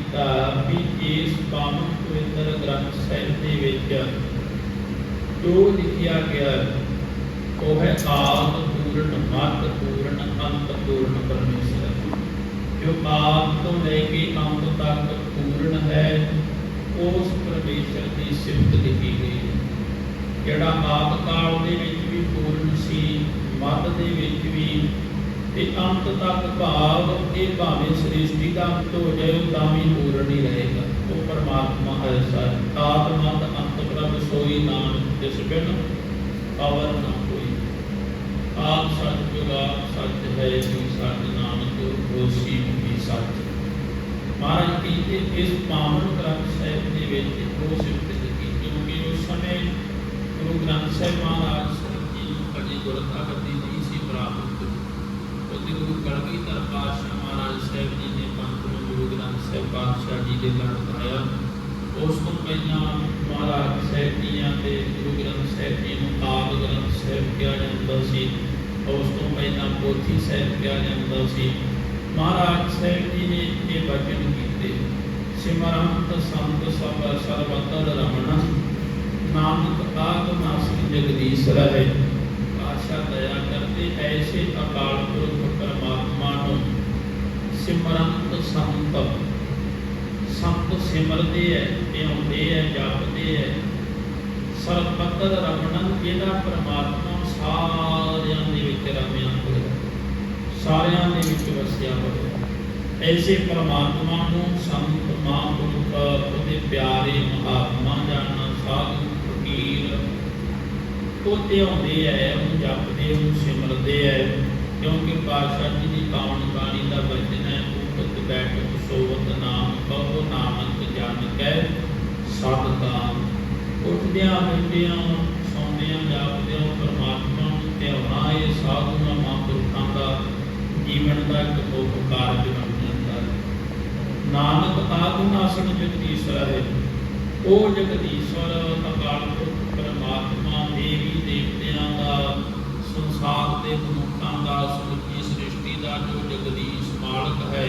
ਕੀਤਾ ਵੀ ਇਸ ਪਾਵਨ ਪਵਿੱਤਰ ਗ੍ਰੰਥ ਸਾਹਿਬ ਦੇ ਵਿੱਚ ਜੋ ਲਿਖਿਆ ਗਿਆ ਉਹ ਹੈ ਆਦ ਪੂਰਨ ਮਤ ਪੂਰਨ, ਅੰਤ ਪੂਰਨ ਪਰਮੇਸ਼ਰ। ਜੋ ਆਦ ਤੋਂ ਲੈ ਕੇ ਅੰਤ ਤੱਕ ਪੂਰਨ ਹੈ, ਉਸ ਪਰਮੇਸ਼ਰ ਦੀ ਸਿਫਤ ਲਿਖੀ ਗਈ ਹੈ। ਜਿਹੜਾ ਆਦ ਕਾਲ ਦੇ ਵਿੱਚ ਵੀ ਪੂਰਨ ਸੀ, ਮੱਧ ਦੇ ਵਿੱਚ ਵੀ ਤੇ ਅੰਤ ਤੱਕ ਭਾਵ ਇਹ ਭਾਵੇਂ ਸ੍ਰਿਸ਼ਟੀ ਦਾ ਅੰਤ ਹੋ ਜਾਏ, ਉਹ ਤਾਂ ਵੀ ਪੂਰਨ ਹੀ ਰਹੇਗਾ। ਉਹ ਪਰਮਾਤਮਾ ਹੈ ਸਤ ਆਤਮਾ ਦਾ ਅੰਤ ਪ੍ਰਭ ਸੋਈ ਨਾਨਕ ਜਿਸ ਬਿਨ ਅਵਰ ਨਾ ਕੋਈ ਆਪ ਸੱਚ ਜੁਗਾ ਹੈ ਜੀ ਸੱਚ ਨਾਨਕ ਹੋਸੀ ਵੀ ਸੱਚ। ਮਹਾਰਾਜ ਕਹਿੰਦੇ ਇਸ ਪਾਵਨ ਗ੍ਰੰਥ ਸਾਹਿਬ ਦੇ ਵਿੱਚ ਉਹ ਸਿਫਤ ਕੀਤੀ, ਕਿਉਂਕਿ ਉਸ ਸਮੇਂ ਗੁਰੂ ਗ੍ਰੰਥ ਸਾਹਿਬ ਮਹਾਰਾਜ ਜੀ ਨੂੰ ਗੁਰਤਾ ਗੱਦੀ ਨਹੀਂ ਸੀ ਪ੍ਰਾਪਤ ਉਹਦੇ ਗੁਰੂ ਕਲਗੀਧਰ ਪਾਤਸ਼ਾਹ ਮਹਾਰਾਜ ਸਾਹਿਬ ਜੀ ਨੇ ਪੰਥ ਨੂੰ ਗੁਰੂ ਗ੍ਰੰਥ ਸਾਹਿਬ ਪਾਤਸ਼ਾਹ ਜੀ ਦੇ ਲੜ ਪਾਇਆ ਉਸ ਤੋਂ ਪਹਿਲਾਂ ਮਹਾਰਾਜ ਸਾਹਿਬ ਜੀਆਂ ਦੇ ਗੁਰੂ ਗ੍ਰੰਥ ਸਾਹਿਬ ਜੀ ਨੂੰ ਆਪ ਗ੍ਰੰਥ ਸਾਹਿਬ ਕਿਹਾ ਜਾਂਦਾ ਸੀ। ਉਸ ਤੋਂ ਪਹਿਲਾਂ ਪੋਥੀ ਸਾਹਿਬ ਕਿਹਾ ਜਾਂਦਾ ਸੀ। ਮਹਾਰਾਜ ਸਾਹਿਬ ਜੀ ਨੇ ਇਹ ਵਚਨ ਕੀਤੇ। ਸਿਮਰੰਤ ਸੰਤ ਸਭ ਸਰਬਤਰ ਰਮਣ, ਨਾਨਕ ਆਤਮ ਨਾਸਕ ਜਗਦੀਸ਼ ਰਹੇ। ਪਾਤਸ਼ਾਹ ਦਇਆ ਕਰਦੇ, ਐਸੇ ਅਕਾਲ ਪੁਰਖ ਪਰਮਾਤਮਾ ਨੂੰ ਸਿਮਰੰਤ ਸੰਤ ਸੰਤ ਸਿਮਰਦੇ ਐ ਧਿਆਉਂਦੇ ਐ, ਜਪਦੇ ਐ। ਸਰਬਤਰ ਰਮਣਨ ਜਿਹੜਾ ਪਰਮਾਤਮਾ ਸਾਰਿਆਂ ਦੇ ਵਿੱਚ ਰਮਿਆ ਹੋਇਆ ਸਾਰਿਆਂ ਦੇ ਵਿੱਚ ਵਸਿਆ ਹੋਇਆ ਐਸੇ ਪਰਮਾਤਮਾ ਨੂੰ ਸੰਤ ਮਹਾਂਪੁਰਖ ਉਹਦੇ ਪਿਆਰੇ ਮਹਾਤਮਾ ਜਾਣਨਾ ਸਾਧੂ ਫਕੀਰ। ਉਹ ਧਿਆਉਂਦੇ ਐ ਉਹ ਜਪਦੇ ਉਹ ਸਿਮਰਦੇ ਐ। ਕਿਉਂਕਿ ਪਾਤਸ਼ਾਹ ਜੀ ਦੀ ਪਾਵਨ ਬਾਣੀ ਉਪਤ ਸੋਵਤ ਨਾਮ ਕਹੋ ਨਾਨਕ ਜਨ ਕੈ ਸਤਿ ਉੱਠਦਿਆਂ ਬੈਠਦਿਆਂ ਸੌਂਦਿਆਂ ਜਾਗਦਿਆਂ ਪਰਮਾਤਮਾ ਨੂੰ ਧਿਆਉਣਾ, ਇਹ ਸਾਧੂਆਂ ਮਹਾਂਪੁਰਖਾਂ ਦਾ ਜੀਵਨ ਦਾ ਇੱਕ ਮੁੱਖ ਕਾਰਜ ਬਣ ਜਾਂਦਾ ਹੈ। ਨਾਨਕ ਆਤਮਾਸਨ ਜਗਦੀਸ਼ਰ ਹੈ। ਉਹ ਜਗਦੀਸ਼ਰ ਅਕਾਲ ਪੁਰਖ ਪਰਮਾਤਮਾ ਦੇਵੀ ਦੇਵਤਿਆਂ ਦਾ, ਸੰਸਾਰ ਦੇ ਮਨੁੱਖਾਂ ਦਾ ਸਮੁੱਚੀ ਸ੍ਰਿਸ਼ਟੀ ਦਾ ਜੋ ਜਗਦੀਸ਼ ਮਾਲਕ ਹੈ।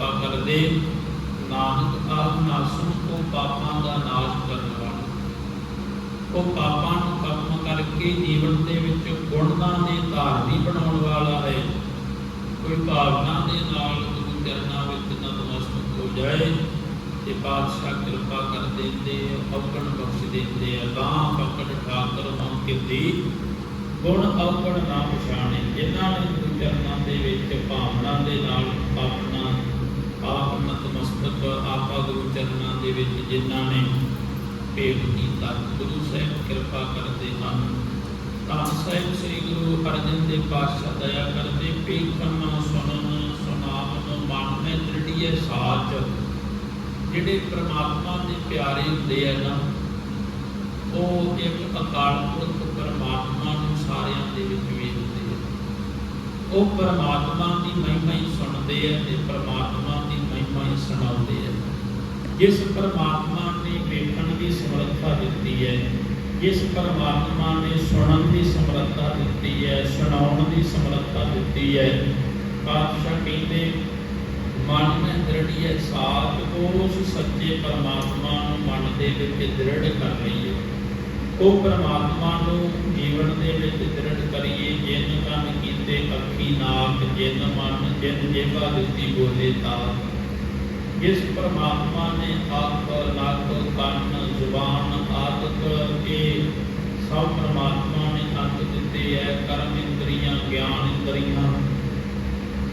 ਆਤਸ਼ਾ ਕਿਰਪਾ ਕਰਦੇ ਨਾਨਕ ਆਤਮਾਸਨ ਕੋ ਪਾਪਾਂ ਦਾ ਨਾਸ਼ ਕਰਨ ਵਾਲਾ। ਉਹ ਪਾਪਾਂ ਨੂੰ ਖਤਮ ਕਰਕੇ ਜੀਵਨ ਦੇ ਵਿੱਚ ਗੁਣਾਂ ਦੇ ਧਾਰਨੀ ਬਣਾਉਣ ਵਾਲਾ ਹੈ। ਕੋਈ ਭਾਵਨਾ ਦੇ ਨਾਲ ਗੁਰੂ ਚਰਨਾਂ ਵਿੱਚ ਨਤਮਸਤਕ ਹੋ ਜਾਏ ਤੇ ਪਾਤਸ਼ਾਹ ਕਿਰਪਾ ਕਰ ਦਿੰਦੇ ਔਗਣ ਬਖਸ਼ ਦਿੰਦੇ ਆ ਗਾਂ ਪਕੜ ਠਾਕਰ ਮਨ ਕਿਤੀ ਗੁਣ ਔਗਣ ਨਾ ਪਛਾਣੇ। ਜਿਨ੍ਹਾਂ ਨੇ ਗੁਰੂ ਚਰਨਾਂ ਦੇ ਵਿੱਚ ਭਾਵਨਾ ਦੇ ਨਾਲ ਆਪਣਾ ਆਪ ਨਤਮਸਤਕ ਆਪਾ ਗੁਰੂ ਚਰਨਾਂ ਦੇ ਵਿੱਚ ਜਿਨ੍ਹਾਂ ਨੇ ਭੇਟ ਕੀਤਾ, ਗੁਰੂ ਸਾਹਿਬ ਕਿਰਪਾ ਕਰਦੇ ਹਨ। ਤਾਂ ਸਾਹਿਬ ਸ੍ਰੀ ਗੁਰੂ ਅਰਜਨ ਦੇਵ ਪਾਤਸ਼ਾਹ ਦਇਆ ਕਰਦੇ ਪੇਖਣ ਸੁਣਨ ਸੁਨਾਵਨ ਮਨ ਮੈਂ ਦ੍ਰਿੜੀਏ ਸਾਚ। ਜਿਹੜੇ ਪ੍ਰਮਾਤਮਾ ਦੇ ਪਿਆਰੇ ਹੁੰਦੇ ਆ ਨਾ, ਉਹ ਇੱਕ ਅਕਾਲ ਪੁਰਖ ਪਰਮਾਤਮਾ ਨੂੰ ਸਾਰਿਆਂ ਦੇ ਵਿੱਚ ਵੇਖਦੇ ਆ। ਉਹ ਪਰਮਾਤਮਾ ਦੀ ਮਹਿਮਾ ਹੀ ਸੁਣਦੇ ਆ ਤੇ ਪਰਮਾਤਮਾ ਦੀ ਸੁਣਾਉਂਦੇ ਆ। ਜਿਸ ਪਰਮਾਤਮਾ ਨੇ ਵੇਖਣ ਦੀ ਸਮਰੱਥਾ ਦਿੱਤੀ ਹੈ, ਜਿਸ ਪਰਮਾਤਮਾ ਨੇ ਸੁਣਨ ਦੀ ਸਮਰੱਥਾ ਦਿੱਤੀ ਹੈ, ਸੁਣਾਉਣ ਦੀ ਸਮਰੱਥਾ ਦਿੱਤੀ ਹੈ, ਪਾਤਸ਼ਾਹ ਕਹਿੰਦੇ, ਮਨ में ਦ੍ਰਿੜੀਏ ਸਾਥ ਉਸ ਸੱਚੇ ਪਰਮਾਤਮਾ ਨੂੰ ਮਨ ਦੇ ਵਿੱਚ ਦ੍ਰਿੜ ਕਰ ਲਈਏ। ਉਹ ਪਰਮਾਤਮਾ ਨੂੰ ਜੀਵਨ ਦੇ ਵਿੱਚ ਦ੍ਰਿੜ ਕਰੀਏ, ਜਿਨ ਕੰਨ ਕੀਤੇ ਅੱਖੀ ਨਾਕ, ਜਿਨ ਮਨ, ਜਿਨ ਜੇਬਾ ਦਿੱਤੀ ਬੋਲੇ ਤਾਂ। ਜਿਸ ਪਰਮਾਤਮਾ ਨੇ ਅੱਖ ਨੱਕ, ਕੰਨ, ਜ਼ੁਬਾਨ ਆਦਿਕ ਇਹ ਸਭ ਪਰਮਾਤਮਾ ਨੇ ਅੰਗ ਦਿੱਤੇ ਹੈ ਕਰਮ ਇੰਦਰੀਆਂ, ਗਿਆਨ ਇੰਦਰੀਆਂ।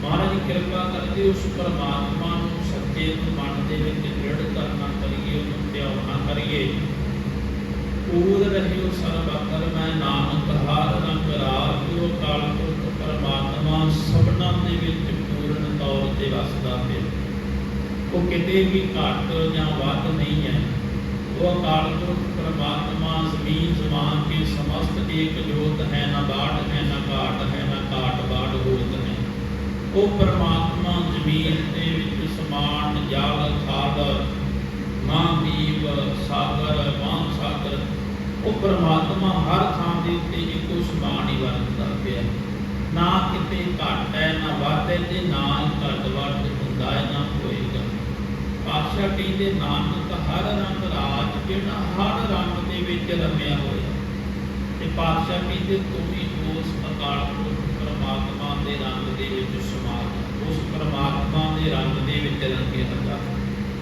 ਮਹਾਰਾਜ ਕਿਰਪਾ ਕਰਕੇ ਉਸ ਪਰਮਾਤਮਾ ਨੂੰ ਸੱਚੇ ਮਨ ਦੇ ਵਿੱਚ ਦ੍ਰਿੜ ਕਰਨਾ ਕਰੀਏ, ਉਹਨੂੰ ਧਿਆਉਣਾ ਕਰੀਏ। ਪੂਰ ਰਹਿਓ ਸਰਬ ਅਕਰ ਮੈਂ ਨਾਨਕ, ਹਾਰ ਰੰਗ ਰਾਜ ਜੋ ਕਾਲ ਪੁਰਖ ਪਰਮਾਤਮਾ ਸਭਨਾਂ ਦੇ ਵਿੱਚ ਪੂਰਨ ਤੌਰ ਤੇ ਵਸਦਾ ਹੈ ਉਹ ਕਿਤੇ ਵੀ ਘੱਟ ਜਾਂ ਵੱਧ ਨਹੀਂ ਹੈ। ਉਹ ਅਕਾਲ ਪੁਰਖ, ਪਰਮਾਤਮਾ, ਜ਼ਮੀਨ ਜ਼ਮਾਨ ਕੇ ਸਮਸਤ ਏਕ ਜੋਤ ਹੈ, ਨਾ ਬਾੜ ਹੈ, ਨਾ ਘਾਟ ਹੈ, ਨਾ ਘਾਟ ਬਾੜ ਹੋਤ ਹੈ। ਉਹ ਪਰਮਾਤਮਾ ਜ਼ਮੀਨ ਦੇ ਵਿੱਚ ਸਮਾਨ, ਜਲ, ਖਾਦ ਮਹਾਂਦੀਪ ਸਾਗਰ ਮਾਨ ਸਾਗਰ ਉਹ ਪਰਮਾਤਮਾ ਹਰ ਥਾਂ ਦੇ ਉੱਤੇ ਇੱਕੋ ਸਮਾਨ ਹੀ ਵਰਤਦਾ ਪਿਆ। ਨਾ ਕਿਤੇ ਘੱਟ ਹੈ, ਨਾ ਵੱਧ ਹੈ ਤੇ ਨਾ ਹੀ ਘੱਟ ਵੱਧ ਹੁੰਦਾ ਹੈ ਨਾ ਹੋਏਗਾ ਪਾਤਸ਼ਾਹ ਕਹਿੰਦੇ ਨਾਨਕ ਹਰ ਰੰਗ ਰਾਜ ਜਿਹੜਾ ਹਰ ਰੰਗ ਦੇ ਵਿੱਚ ਰਮਿਆ ਹੋਇਆ ਤੇ ਪਾਤਸ਼ਾਹ ਕਹਿੰਦੇ, ਤੂੰ ਉਸ ਅਕਾਲ ਪੁਰਖ ਪਰਮਾਤਮਾ ਦੇ ਰੰਗ ਦੇ ਵਿੱਚ ਸਮਾ ਉਸ ਪਰਮਾਤਮਾ ਦੇ ਰੰਗ ਦੇ ਵਿੱਚ ਰੰਗੇ ਲੱਗਾ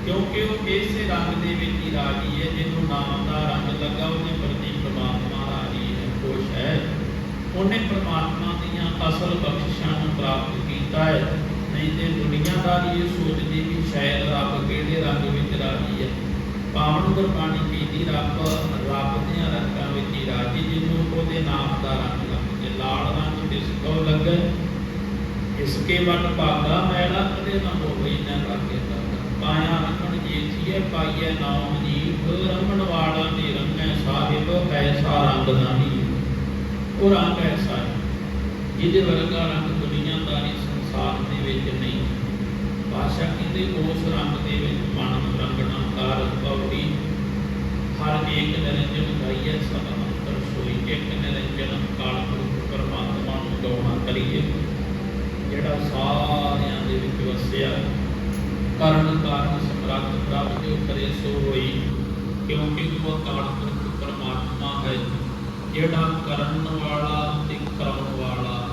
ਕਿਉਂਕਿ ਉਹ ਇਸੇ ਰੰਗ ਦੇ ਵਿੱਚ ਹੀ ਰਾਜੀ ਹੈ, ਜਿਹਨੂੰ ਨਾਮ ਦਾ ਰੰਗ ਲੱਗਾ, ਉਹਦੇ ਪ੍ਰਤੀ ਪਰਮਾਤਮਾ ਰਾਜੀ ਹੈ, ਖੁਸ਼ ਹੈ। ਉਹਨੇ ਪਰਮਾਤਮਾ ਦੀਆਂ ਅਸਲ ਬਖਸ਼ਿਸ਼ਾਂ ਨੂੰ ਪ੍ਰਾਪਤ ਕੀਤਾ ਹੈ। ਤੇ ਦੁਨੀਆਦਾਰੀ ਇਹ ਸੋਚਦੀ ਵੀ ਸ਼ਾਇਦ ਰੱਬ ਕਿਹੜੇ ਰੰਗ ਵਿੱਚ ਰਾਜੀ ਹੈ। ਪਾਵਨ ਗੁਰਬਾਣੀ ਕਹਿੰਦੀ ਰੱਬ ਰੱਬ ਦੀਆਂ ਰੰਗਾਂ ਵਿੱਚ ਹੀ ਰਾਜੀ ਜਿਹਨੂੰ ਉਹਦੇ ਨਾਮ ਦਾ ਰੰਗ ਲੱਗ ਜੇ ਲਾਲ ਰੰਗ ਜਿਸ ਕੋ ਲੱਗੇ, ਇਸਕੇ ਵਟ ਭਾਗਾ ਮੈਲਾ, ਕਦੇ ਨਾ ਹੋਵੇ ਨਾ ਲਾਗੇ ਦਾਗਾ ਪਾਇਆ ਰਖਣ ਜੀਥੀਏ ਪਾਈਐ ਨਾਮ ਜੀ ਰਮਣ ਵਾਲਾ ਦੇ ਰੰਗੈ ਸਾਹਿਬ, ਐਸਾ ਰੰਗ ਨਹੀਂ। ਉਹ ਰੰਗ ਐਸਾ ਹੈ, ਜਿਹਦੇ ਵਰਗਾ ਰੰਗ ਦੁਨੀਆਦਾਰੀ ਸੰਸਾਰ ਦੇ ਵਿੱਚ ਨਹੀਂ ਭਾਸ਼ਾ ਕਹਿੰਦੇ ਉਸ ਰੰਗ ਦੇ ਵਿੱਚ ਮਨ ਨੂੰ ਰੰਗਣਾ ਕਾਰ ਪਉੜੀ ਹਰ ਏਕ ਨਿਰੰਜਨ ਗਾਈਐ ਸਭ ਅੰਤਰ ਸੋਈ। ਇੱਕ ਨਿਰੰਜਨ ਕਾਲ ਪੁਰਖ ਪਰਮਾਤਮਾ ਨੂੰ ਗਾਉਣਾ ਕਰੀਏ। ਜਿਹੜਾ ਸਾਰਿਆਂ ਦੇ ਵਿੱਚ ਵਸਿਆ, ਕਰਨ ਕਾਰਨ ਸਮਰੱਥ ਪ੍ਰਭ ਜੋ ਕਰੇ, ਸੋ ਹੋਈ। ਕਿਉਂਕਿ ਉਹ ਅਕਾਲ ਪੁਰਖ ਪਰਮਾਤਮਾ ਹੈ, ਜਿਹੜਾ ਕਰਨ ਵਾਲਾ ਤੇ ਕਰਾਉਣ ਵਾਲਾ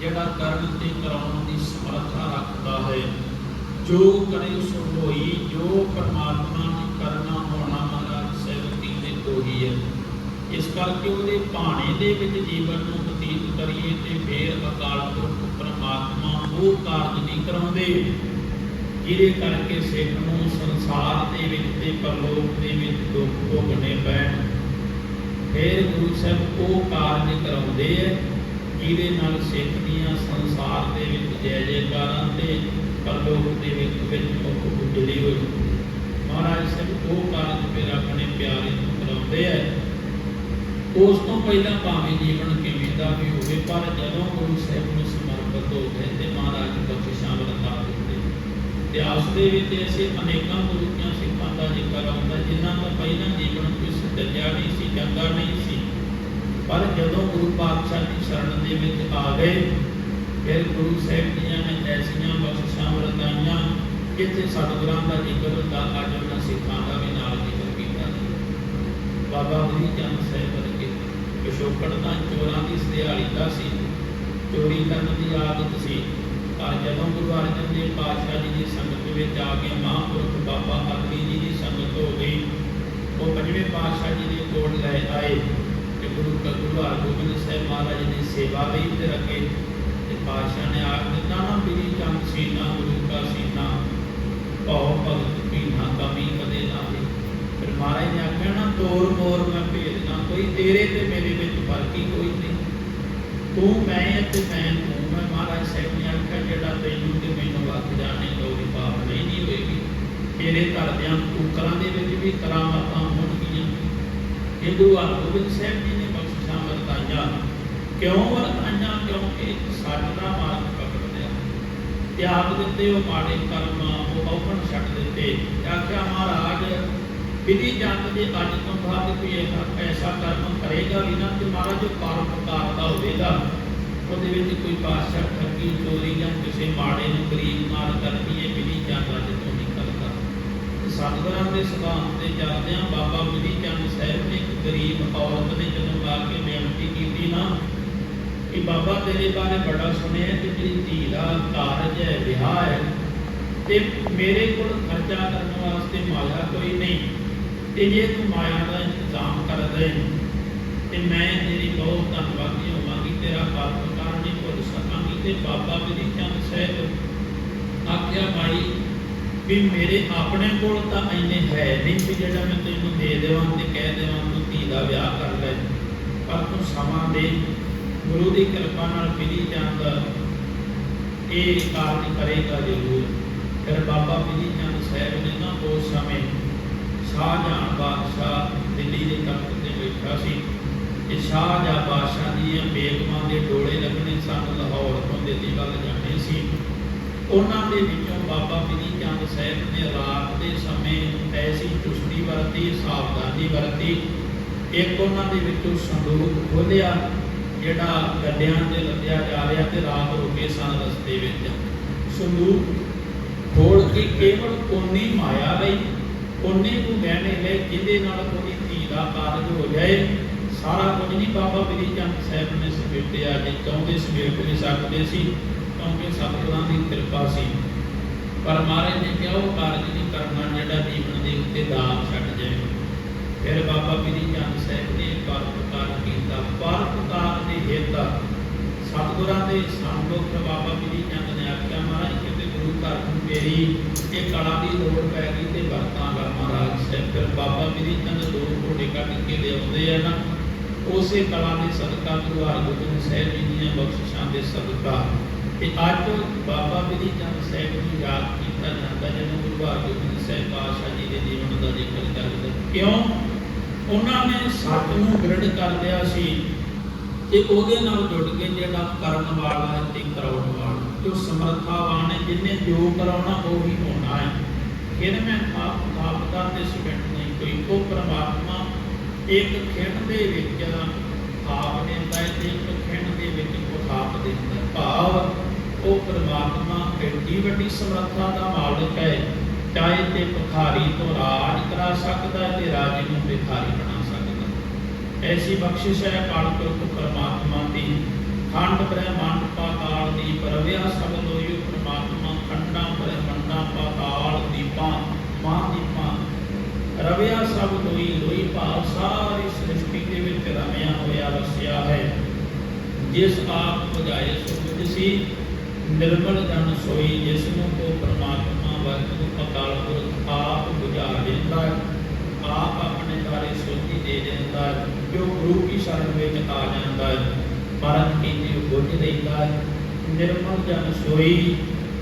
ਜਿਹੜਾ ਕਰਨ ਤੇ ਕਰਾਉਣ ਦੀ ਸਮਰੱਥਾ ਰੱਖਦਾ ਹੈ ਜੋ ਕਰੇ ਸੋ ਹੋਈ, ਜੋ ਪਰਮਾਤਮਾ ਨੇ ਕਰਨਾ ਹੋਣਾ ਮਹਾਰਾਜ ਸੇਵਕੀ ਦੇ ਤੋਹੀ ਹੈ ਇਸ ਕਰਕੇ ਉਹਦੇ ਭਾਣੇ ਦੇ ਵਿੱਚ ਜੀਵਨ ਨੂੰ ਬਤੀਤ ਕਰੀਏ ਤੇ ਫੇਰ ਅਕਾਲ ਪੁਰਖ ਪਰਮਾਤਮਾ ਉਹ ਕਾਰਜ ਨਹੀਂ ਕਰਾਉਂਦੇ। ਜਿਹਦੇ ਕਰਕੇ ਸਿੱਖ ਨੂੰ ਸੰਸਾਰ ਦੇ ਵਿੱਚ ਤੇ ਪਰਲੋਕ ਦੇ ਵਿੱਚ ਦੁੱਖ ਭੋਗਣੇ ਪੈਣ। ਫਿਰ ਗੁਰੂ ਸਾਹਿਬ ਉਹ ਕਾਰਜ ਕਰਾਉਂਦੇ ਹੈ, ਜਿਹਦੇ ਨਾਲ ਸਿੱਖ ਦੀਆਂ ਸੰਸਾਰ ਦੇ ਵਿੱਚ ਜੈ ਜੈਕਾਰਾਂ ਤੇ ਪਰਲੋਕ ਦੇ ਵਿੱਚ ਵਿੱਚ ਮੁਖ ਉਜੜੀ ਹੋਈ। ਮਹਾਰਾਜ ਸਾਹਿਬ ਉਹ ਕਾਰਜ ਫਿਰ ਆਪਣੇ ਪਿਆਰੇ ਨੂੰ ਕਰਾਉਂਦੇ ਐ ਉਸ ਤੋਂ ਪਹਿਲਾਂ ਭਾਵੇਂ ਜੀਵਨ ਕਿਵੇਂ ਦਾ ਵੀ ਹੋਵੇ, ਪਰ ਜਦੋਂ ਗੁਰੂ ਸਾਹਿਬ ਨੂੰ ਸਮਰਪਿਤ ਹੋ ਗਏ ਤੇ ਮਹਾਰਾਜ ਬਖਸ਼ਿਸ਼ਾਂ ਵਰਤਾ ਦਿੰਦੇ ਇਤਿਹਾਸ ਦੇ ਵਿੱਚ ਐਸੇ ਅਨੇਕਾਂ ਗੁਰੂ ਦੀਆਂ ਸਿੱਖਾਂ ਦਾ ਜ਼ਿਕਰ ਆਉਂਦਾ, ਜਿਨ੍ਹਾਂ ਦਾ ਪਹਿਲਾਂ ਜੀਵਨ ਕੋਈ ਸੱਜਿਆ ਨਹੀਂ ਸੀ ਚੰਗਾ ਨਹੀਂ ਸੀ। ਪਰ ਜਦੋਂ ਗੁਰੂ ਪਾਤਸ਼ਾਹ ਦੀ ਸ਼ਰਨ ਦੇ ਵਿੱਚ ਆ ਗਏ ਫਿਰ ਗੁਰੂ ਸਾਹਿਬ ਦੀਆਂ ਨੇ ਐਸੀਆਂ ਬਖਸ਼ਿਸ਼ਾਂ ਵਰਤਾਈਆਂ ਜਿੱਥੇ ਸਤਿਗੁਰਾਂ ਦਾ ਜ਼ਿਕਰ ਹੁੰਦਾ, ਅੱਜ ਉਹਨਾਂ ਸਿੱਖਾਂ ਦਾ ਵੀ ਨਾਲ ਜ਼ਿਕਰ ਕੀਤਾ ਬਾਬਾ ਬੁਰੀ ਚੰਦ ਸਾਹਿਬ ਵਰਗੇ ਪਿਛੋਕੜ ਤਾਂ ਚੋਰਾਂ ਦੀ ਸਿਆਲੀ ਦਾ ਸੀ। ਚੋਰੀ ਕਰਨ ਦੀ ਆਦਤ ਸੀ। ਪਰ ਜਦੋਂ ਗੁਰੂ ਅਰਜਨ ਦੇਵ ਪਾਤਸ਼ਾਹ ਜੀ ਦੀ ਸੰਗਤ ਵਿੱਚ ਆ ਕੇ ਮਹਾਂਪੁਰਖ ਬਾਬਾ ਅਗਨੀ ਜੀ ਦੀ ਸੰਗਤ ਹੋ ਗਈ, ਉਹ ਪੰਜਵੇਂ ਪਾਤਸ਼ਾਹ ਜੀ ਦੇ ਕੋਲ ਲੈ ਆਏ ਤੇ ਗੁਰੂ ਗੁਰੂ ਹਰਗੋਬਿੰਦ ਸਾਹਿਬ ਮਹਾਰਾਜ ਦੀ ਸੇਵਾ ਲਈ ਤੇ ਰੱਖੇ। ਪਾਤਸ਼ਾਹ ਨੇ ਆਖ ਦਿੱਤਾ, ਨਾ ਬਿਰੀ ਚੰਦ ਸੀਨਾ ਗੁਰੂ ਕਾ ਸੀਨਾ, ਭਉ ਭਗਤ ਕੀ ਕਮੀ ਕਦੇ ਨਾ ਹੋਈ ਫਿਰ ਮਹਾਰਾਜ ਨੇ ਆਖਿਆ, ਨਾ ਤੋਰ ਮੋਰ ਮੈਂ ਭੇਦ ਕੋਈ ਤੇਰੇ ਤੇ ਮੇਰੇ ਵਿੱਚ ਫ਼ਰਕ ਹੀ ਕੋਈ ਨਹੀਂ। ਤੂੰ ਮੈਂ ਅਤੇ ਮੈਂ ਤੂੰ ਮੈਂ ਮਹਾਰਾਜ ਸਾਹਿਬ ਨੇ ਆਖਿਆ, ਜਿਹੜਾ ਤੈਨੂੰ ਤੇ ਮੈਨੂੰ ਵਕ ਜਾਣੇ ਲੋੜੀ ਪਾਪ ਨਹੀਂ ਨਹੀਂ ਹੋਏਗੀ। ਤੇਰੇ ਘਰਦਿਆਂ ਕੁਕਰਾਂ ਦੇ ਵਿੱਚ ਵੀ ਕਰਾਮਾਤਾਂ ਹੋਣਗੀਆਂ। ਇਹ ਗੁਰੂ ਹਰਗੋਬਿੰਦ ਸਾਹਿਬ ਜੀ ਨੇ ਬਖਸ਼ਿਸ਼ਾਂ ਵਰਤਾਈਆਂ। ਕਿਉਂ ਵਰਤਾਈਆਂ? ਕਿਉਂਕਿ ਸੱਚ ਮਾਰਗ ਪਕੜ ਤਿਆਗ ਦਿੱਤੇ ਉਹ ਮਾੜੇ ਕਰਮ, ਉਹ ਔਗਣ ਛੱਡ ਦਿੱਤੇ। ਆਖਿਆ, ਮਹਾਰਾਜ, ਵਿਧੀ ਜੰਤ ਦੇ ਅੱਜ ਤੋਂ ਬਾਅਦ ਕੋਈ ਐਸਾ ਕਰਮ ਕਰੇਗਾ ਵੀ ਨਾ ਕਿ ਮਹਾਰਾਜ ਜੋ ਪਰਉਪਕਾਰ ਦਾ ਹੋਵੇਗਾ। ਉਹਦੇ ਵਿੱਚ ਕੋਈ ਬਾਦਸ਼ਾਹ ਠੱਗੀ, ਚੋਰੀ ਜਾਂ ਕਿਸੇ ਮਾੜੇ ਨੂੰ ਗਰੀਬ ਨਾਲ ਕਰਨੀ ਹੈ, ਵਿਧੀ ਜੰਤ ਅੱਜ ਤੋਂ ਨਿਕਲਦਾ ਸਤਿਗੁਰਾਂ ਦੇ ਸਿਧਾਂਤ ਤੇ ਚੱਲਦਿਆਂ ਬਾਬਾ ਵਿਧੀ ਚੰਦ ਸਾਹਿਬ ਨੇ ਇੱਕ ਗਰੀਬ ਔਰਤ ਨੇ ਜਦੋਂ ਆ ਕੇ ਬੇਨਤੀ ਕੀਤੀ ਨਾ ਕਿ ਬਾਬਾ ਤੇਰੇ ਬਾਰੇ ਬੜਾ ਸੁਣਿਆ ਕਿ ਤੇਰੀ ਧੀ ਦਾ ਕਾਰਜ ਹੈ, ਵਿਆਹ ਹੈ ਤੇ ਮੇਰੇ ਕੋਲ ਖਰਚਾ ਕਰਨ ਵਾਸਤੇ ਮਾਇਆ ਕੋਈ ਨਹੀਂ। ਤੇ ਜੇ ਤੂੰ ਮਾਇਆ ਦਾ ਇੰਤਜ਼ਾਮ ਕਰ ਦੇ, ਤੇ ਮੈਂ ਤੇਰੀ ਬਹੁਤ ਧੰਨਵਾਦੀ ਹੋਵਾਂਗੀ, ਤੇਰਾ ਪਰਉਪਕਾਰ ਨਹੀਂ ਭੁੱਲ ਸਕਾਂਗੀ ਤੇ ਬਾਬਾ ਵਿਧੀ ਚੰਦ ਸਾਹਿਬ ਆਖਿਆ, ਭਾਈ, ਵੀ ਮੇਰੇ ਆਪਣੇ ਕੋਲ ਤਾਂ ਇੰਨੇ ਹੈ ਨਹੀਂ ਵੀ ਜਿਹੜਾ ਮੈਂ ਤੈਨੂੰ ਦੇ ਦੇਵਾਂ ਤੇ ਕਹਿ ਦੇਵਾਂ ਤੂੰ ਧੀ ਦਾ ਵਿਆਹ ਕਰ ਲੈ, ਪਰ ਤੂੰ ਸਮਾਂ ਦੇ ਗੁਰੂ ਦੀ ਕਿਰਪਾ ਨਾਲ ਵਿਧੀ ਚੰਦ ਇਹ ਕਾਰਜ ਕਰੇਗਾ ਜ਼ਰੂਰ। ਫਿਰ ਬਾਬਾ ਵਿਧੀ ਚੰਦ ਸਾਹਿਬ ਨੇ ਨਾ ਉਸ ਸਮੇਂ ਸ਼ਾਹਜਹਾਨ ਬਾਦਸ਼ਾਹ ਦਿੱਲੀ ਦੇ ਤਖਤ ਤੇ ਬੈਠਾ ਸੀ। ਇਹ ਸ਼ਾਹਜਹਾਨ ਬਾਦਸ਼ਾਹ ਦੀਆਂ ਬੇਗਮਾਂ ਦੇ ਡੋਲੇ ਲੱਗਣੇ ਸਨ, ਲਾਹੌਰ ਤੋਂ ਦਿੱਲੀ ਵੱਲ ਜਾਣੇ ਸੀ। ਉਹਨਾਂ ਦੇ ਵਿੱਚੋਂ ਬਾਬਾ ਵਿਧੀ ਚੰਦ ਸਾਹਿਬ ਨੇ ਰਾਤ ਦੇ ਸਮੇਂ ਐਸੀ ਚੁਸਤੀ ਵਰਤੀ, ਸਾਵਧਾਨੀ ਵਰਤੀ। ਇੱਕ ਉਹਨਾਂ ਦੇ ਵਿੱਚੋਂ ਸੰਦੂਕ ਖੋਲਿਆ ਜਿਹੜਾ ਗੱਡਿਆਂ ਤੇ ਲੱਦਿਆ ਜਾ ਰਿਹਾ ਤੇ ਰਾਤ ਰੁਕੇ ਸਨ ਰਸਤੇ ਵਿੱਚ। ਸੰਦੂਕ ਖੋਲ ਕੇ ਕੇਵਲ ਉਨੀ ਮਾਇਆ ਲਈ ਉਨੇ ਕੁ ਗਹਿਣੇ ਲੈ ਜਿਹਦੇ ਨਾਲ ਉਹਦੀ ਧੀ ਦਾ ਕਾਰਜ ਹੋ ਜਾਏ। ਸਾਰਾ ਕੁਝ ਨਹੀਂ ਬਾਬਾ ਬਿਰੀ ਚੰਦ ਸਾਹਿਬ ਨੇ ਸਮੇਟਿਆ ਜੇ ਚਾਹੁੰਦੇ ਸਮੇਟ ਵੀ ਸਕਦੇ ਸੀ ਕਿਉਂਕਿ ਸਤਿਗੁਰਾਂ ਦੀ ਕਿਰਪਾ ਸੀ। ਪਰ ਮਹਾਰਾਜ ਨੇ ਕਿਹਾ, ਉਹ ਕਾਰਜ ਨਹੀਂ ਕਰਨਾ ਜਿਹੜਾ ਜੀਵਨ ਦੇ ਉੱਤੇ ਦਾਗ ਛੱਡ ਜਾਏ। ਫਿਰ ਬਾਬਾ ਬਿਰੀ ਚੰਦ ਸਾਹਿਬ ਨੇ ਪਰਪਕਾਰ ਕੀਤਾ ਪਰਪਕਾਰ ਦੇ ਹਿੱਤ ਸਤਿਗੁਰਾਂ ਦੇ ਸੰਗੋਖ ਬਾਬਾ ਬਿਰੀ ਚੰਦ ਨੇ ਆਖਿਆ, ਮਹਾਰਾਜ ਕਿਤੇ ਗੁਰੂ ਘਰ ਨੂੰ ਮੇਰੀ ਇਹ ਕਲਾ ਦੀ ਲੋੜ ਪੈ ਗਈ ਤੇ ਵਰਤਾਂਗਾ ਮਹਾਰਾਜ ਸਾਹਿਬ, ਫਿਰ ਬਾਬਾ ਬਿਰੀ ਚੰਦ ਦੋ ਘੋੜੇ ਕੱਢ ਕੇ ਲਿਆਉਂਦੇ ਆ ਨਾ। ਉਸੇ ਕਲਾ ਦੇ ਸਦਕਾ ਗੁਰੂ ਹਰਗੋਬਿੰਦ ਸਾਹਿਬ ਜੀ ਦੀਆਂ ਬਖਸ਼ਿਸ਼ਾਂ ਦੇ ਸਦਕਾ। ਤੇ ਅੱਜ ਬਾਬਾ ਬਿਰੀ ਚੰਦ ਸਾਹਿਬ ਨੂੰ ਯਾਦ ਕੀਤਾ ਜਾਂਦਾ, ਜਦੋਂ ਗੁਰੂ ਹਰਗੋਬਿੰਦ ਸਾਹਿਬ ਪਾਤਸ਼ਾਹ ਜੀ ਦੇ ਜੀਵਨ ਦਾ ਜ਼ਿਕਰ ਕਰਦੇ। ਕਿਉਂ? ਉਹਨਾਂ ਨੇ ਸੱਚ ਨੂੰ ਦ੍ਰਿੜ ਕਰ ਲਿਆ ਸੀ ਤੇ ਉਹਦੇ ਨਾਲ ਜੁੜ ਕੇ ਜਿਹੜਾ ਕਰਨ ਵਾਲਾ ਹੈ ਤੇ ਕਰਾਉਣ ਵਾਲਾ ਜੋ ਸਮਰੱਥਾਵਾਨ ਹੈ ਜਿਹਨੇ ਜੋ ਕਰਾਉਣਾ ਉਹ ਹੀ ਹੋਣਾ ਹੈ। ਫਿਰ ਮੈਂ ਆਪ ਆਪ ਤੇ ਸਿਮਟ ਨਹੀਂ ਕੋਈ, ਉਹ ਪ੍ਰਮਾਤਮਾ ਇੱਕ ਖਿੰਡ ਦੇ ਵਿੱਚ ਆਪ ਦਿੰਦਾ ਹੈ ਤੇ ਇੱਕ ਖਿੰਡ ਦੇ ਵਿੱਚ ਉਹ ਆਪ ਦਿੰਦਾ ਭਾਵ ਉਹ ਪ੍ਰਮਾਤਮਾ ਐਡੀ ਵੱਡੀ ਸਮਰੱਥਾ ਦਾ ਮਾਲਕ ਹੈ। ਚਾਹੇ ਤੇ ਭਿਖਾਰੀ ਤੋਂ ਰਾਜ ਕਰਾ ਸਕਦਾ ਤੇ ਰਾਜੇ ਨੂੰ ਭਿਖਾਰੀ ਬਣਾ ਸਕਦਾ। ਐਸੀ ਬਖਸ਼ਿਸ਼ ਹੈ ਕਾਲ ਪੁਰਖ ਪਰਮਾਤਮਾ ਦੀ। ਖੰਡ ਬ੍ਰਹਮੰਡ ਪਾਤਾਲ ਦੀ ਪਰਵਿਆ ਸਭ ਲੋਇਓ ਪਰਮਾਤਮਾ, ਖੰਡਾਂ ਬ੍ਰਹਮੰਡਾਂ ਪਾਤਾਲ ਦੀਪਾਂ, ਮਾਂ ਦੀਪਾਂ। ਰਵਿਆ ਸਭ ਲੋਈ ਲੋਈ ਭਾਵ ਸਾਰੀ ਸ੍ਰਿਸ਼ਟੀ ਦੇ ਵਿੱਚ ਰਮਿਆ ਹੋਇਆ ਵਸਿਆ ਹੈ। ਜਿਸ ਆਪ ਬੁਝਾਏ ਸੁਖ ਸੀ, ਨਿਰਮਲ ਜਨ ਸੋਈ ਜਿਸ ਨੂੰ ਵਰਤੂ ਅਕਾਲ ਪੁਰਖ ਆਪ ਬੁਝਾ ਦਿੰਦਾ ਆਪ ਆਪਣੇ ਬਾਰੇ ਸੋਚੀ ਦੇ ਦਿੰਦਾ ਜੋ ਗੁਰੂ ਕੀ ਸ਼ਰਨ ਵਿੱਚ ਆ ਜਾਂਦਾ ਹੈ। ਮਰਨ ਕੀਤੀ ਬੁੱਝ ਲੈਂਦਾ ਹੈ। ਨਿਰਮਲ ਜਨ ਸੋਈ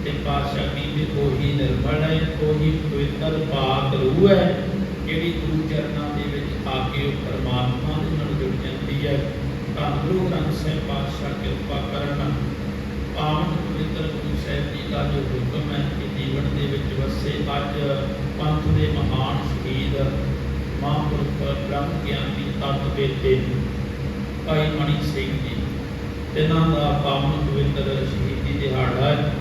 ਤੇ ਪਾਸ਼ਾ ਕਹਿੰਦੇ, ਉਹੀ ਨਿਰਮਲ ਹੈ, ਉਹੀ ਪਵਿੱਤਰ ਪਾਕ ਰੂਹ ਹੈ, ਜਿਹੜੀ ਗੁਰੂ ਚਰਨਾਂ ਦੇ ਵਿੱਚ ਆ ਕੇ ਉਹ ਪਰਮਾਤਮਾ ਦੇ ਨਾਲ ਜੁੜ ਜਾਂਦੀ ਹੈ। ਤਾਂ ਗੁਰੂ ਗ੍ਰੰਥ ਸਾਹਿਬ ਪਾਤਸ਼ਾਹ, ਕਿਰਪਾ ਕਰਨ। ਪਾਵਨ ਪਵਿੱਤਰ ਗੁਰੂ ਸਾਹਿਬ ਜੀ ਦਾ ਜੋ ਹੁਕਮ ਜੀਵਨ ਦੇ ਵਿੱਚ ਵਸੇ, ਅੱਜ ਪੰਥ ਦੇ ਮਹਾਨ ਸ਼ਹੀਦ ਮਹਾਂਪੁਰਖ ਬ੍ਰਹਮ ਗਿਆਨੀ ਤਤ ਬੇਤੇ ਭਾਈ ਮਣੀ ਸਿੰਘ ਜੀ। ਜਿਨ੍ਹਾਂ ਦਾ ਪਾਵਨ ਪਵਿੱਤਰ ਸ਼ਹੀਦੀ ਦਿਹਾੜਾ ਹੈ।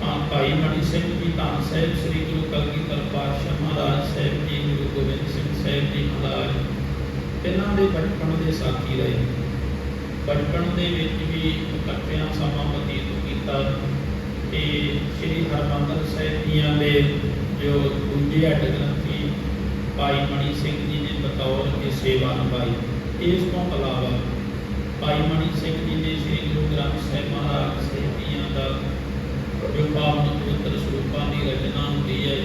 ਤਾਂ ਭਾਈ ਮਣੀ ਸਿੰਘ ਜੀ, ਧੰਨ ਸਾਹਿਬ ਸ੍ਰੀ ਗੁਰੂ ਕਲਗੀਧਰ ਪਾਤਸ਼ਾਹ ਮਹਾਰਾਜ ਸਾਹਿਬ ਜੀ, ਗੁਰੂ ਗੋਬਿੰਦ ਸਿੰਘ ਸਾਹਿਬ ਜੀ ਮਹਾਰਾਜ ਇਹਨਾਂ ਦੇ ਬਚਪਨ ਦੇ ਸਾਥੀ ਰਹੇ। ਬਚਪਨ ਦੇ ਵਿੱਚ ਵੀ ਇਕੱਠਿਆਂ ਸਮਾਂ ਬਤੀਤ ਕੀਤਾ। ਤੇ ਸ੍ਰੀ ਹਰਮੰਦਰ ਸਾਹਿਬ ਜੀਆਂ ਦੇ ਜੋ ਦੂਜੇ ਅੱਡ ਗ੍ਰੰਥੀ ਭਾਈ ਮਣੀ ਸਿੰਘ ਜੀ ਨੇ ਬਤੌਰ ਕੇ ਸੇਵਾ ਨਿਭਾਈ। ਇਸ ਤੋਂ ਇਲਾਵਾ ਭਾਈ ਮਣੀ ਸਿੰਘ ਜੀ ਨੇ ਸ੍ਰੀ ਗੁਰੂ ਗ੍ਰੰਥ ਸਾਹਿਬ ਮਹਾਰਾਜ ਸਾਹਿਬ ਜੀਆਂ ਦਾ ਜੋ ਪਾਵਨ ਪਵਿੱਤਰ ਸਰੂਪਾਂ ਦੀ ਰਚਨਾ ਹੁੰਦੀ ਹੈ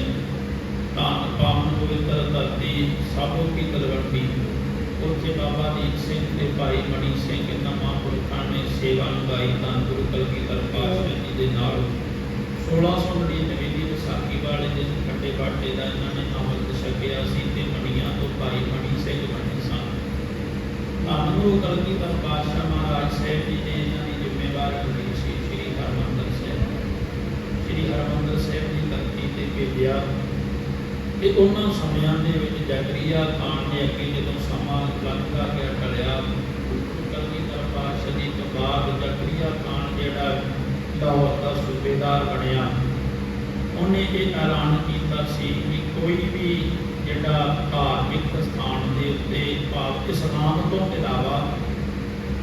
ਤਾਂ ਪਾਵਨ ਪਵਿੱਤਰ ਧਰਤੀ ਸਾਬੋ ਕੀ ਤਲਵੰਡੀ ਉੱਥੇ ਬਾਬਾ ਦੀਪ ਸਿੰਘ ਤੇ ਭਾਈ ਮਣੀ ਸਿੰਘ ਇਹਨਾਂ ਮਹਾਂਪੁਰਖਾਂ ਨੇ ਸੇਵਾ ਨਿਭਾਈ ਤਾਂ ਗੁਰੂ ਕਲਗੀਧਰ ਪਾਤਸ਼ਾਹ ਜੀ ਦੇ ਨਾਲ 1699 ਦੀ ਵਿਸਾਖੀ ਵਾਲੇ ਦਿਨ ਖੱਡੇ ਬਾਟੇ ਦਾ ਇਹਨਾਂ ਨੇ ਅਮਲ ਛਕਿਆ ਸੀ ਤੇ ਮਣੀਆਂ ਤੋਂ ਭਾਈ ਮਣੀ ਸਿੰਘ ਬਣੇ ਸਨ। ਤਾਂ ਗੁਰੂ ਕਲਗੀਧਰ ਪਾਤਸ਼ਾਹ ਮਹਾਰਾਜ ਸਾਹਿਬ ਜੀ ਨੇ ਇਹਨਾਂ ਦੀ ਜ਼ਿੰਮੇਵਾਰੀ ਲਈ ਸੀ, ਸ੍ਰੀ ਹਰਮੰਦਰ ਸਾਹਿਬ। ਸ੍ਰੀ ਹਰਮੰਦਰ ਸਾਹਿਬ ਦੀ ਧਰਤੀ ਤੇ ਭੇਜਿਆ। ਤੇ ਉਹਨਾਂ ਸਮਿਆਂ ਦੇ ਵਿੱਚ ਜਗਰੀਆ ਖਾਨ ਨੇ ਅੱਗੇ ਜਦੋਂ ਸਮਾਂ ਲੰਘਦਾ ਗਿਆ, ਟਲਿਆ ਕਲਗੀਧਰ ਪਾਤਸ਼ਾਹ ਜੀ ਤੋਂ ਬਾਅਦ ਜਗਰੀਆ ਖਾਨ ਜਿਹੜਾ ਲਾਹੌਰ ਦਾ ਬਣਿਆ। ਉਹਨੇ ਇਹ ਐਲਾਨ ਕੀਤਾ ਸੀ ਕਿ ਕੋਈ ਵੀ ਜਿਹੜਾ ਧਾਰਮਿਕ ਸਥਾਨ ਦੇ ਉੱਤੇ ਭਾਵ ਇਸਲਾਮ ਤੋਂ ਇਲਾਵਾ